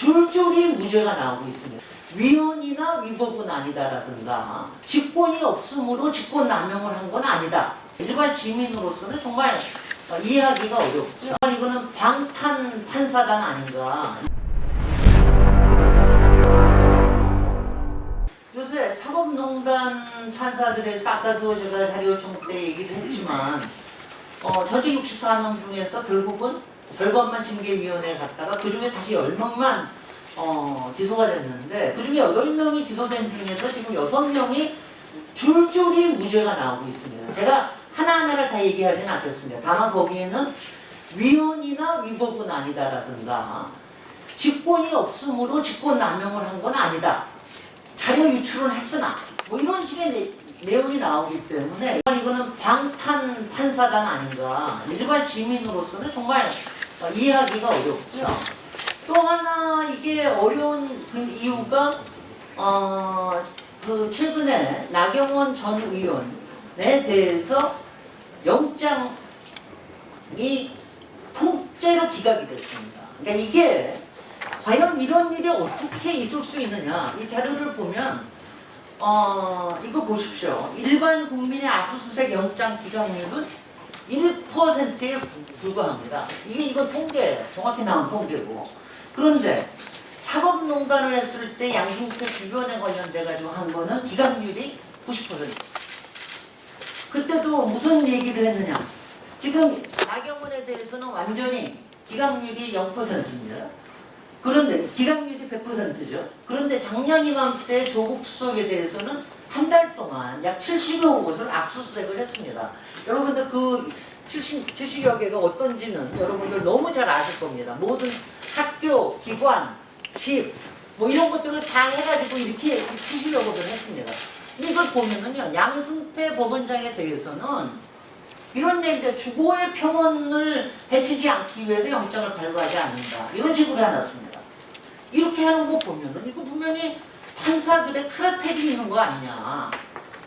줄줄이 무죄가 나오고 있습니다. 위헌이나 위법은 아니다라든가 직권이 없으므로 직권 남용을 한 건 아니다. 일반 시민으로서는 정말 어, 이해하기가 어렵고요. 이거는 방탄 판사단 아닌가. 요새 사법농단 판사들의 아까도 제가 자료 요청 때 얘기를 했지만 어, 전체 64명 중에서 결국은 절반만 징계위원회에 갔다가 그 중에 다시 10명만 어, 기소가 됐는데 그 중에 8명이 기소된 중에서 지금 6명이 줄줄이 무죄가 나오고 있습니다. 제가 하나하나를 다 얘기하지는 않겠습니다. 다만 거기에는 위헌이나 위법은 아니다라든가 직권이 없으므로 직권 남용을 한 건 아니다. 자료 유출은 했으나 뭐 이런 식의 내, 내용이 나오기 때문에 이거는 방탄 판사단 아닌가 일반 시민으로서는 정말 어, 이해하기가 어렵고요. 또 하나 이게 어려운 그 이유가 어, 그 최근에 나경원 전 의원에 대해서 영장이 통째로 기각이 됐습니다. 그러니까 이게 과연 이런 일이 어떻게 있을 수 있느냐 이 자료를 보면 어 이거 보십시오 일반 국민의 압수수색 영장 기각률은 1%에 불과합니다. 이게 이건 통계 정확히 나온 통계고. 그런데 사법농단을 했을 때 양승태 주변에 관련돼 가지고 한 거는 기각률이 90% 그때도 무슨 얘기를 했느냐. 지금 나경원에 대해서는 완전히 기각률이 0%입니다. 그런데 기각률이 100%죠. 그런데 작년 이맘때 조국 수석에 대해서는 한 달 약 70여 곳을 압수수색을 했습니다. 여러분들 그 70, 70여 개가 어떤지는 여러분들 너무 잘 아실 겁니다. 모든 학교, 기관, 집, 뭐 이런 것들을 다 해가지고 이렇게 70여 곳을 했습니다. 이걸 보면은요, 양승태 법원장에 대해서는 이런 얘기들 주거의 평온을 해치지 않기 위해서 영장을 발부하지 않는다. 이런 식으로 해놨습니다. 이렇게 하는 거 보면은 이거 분명히 판사들의 트라텍이 있는 거 아니냐.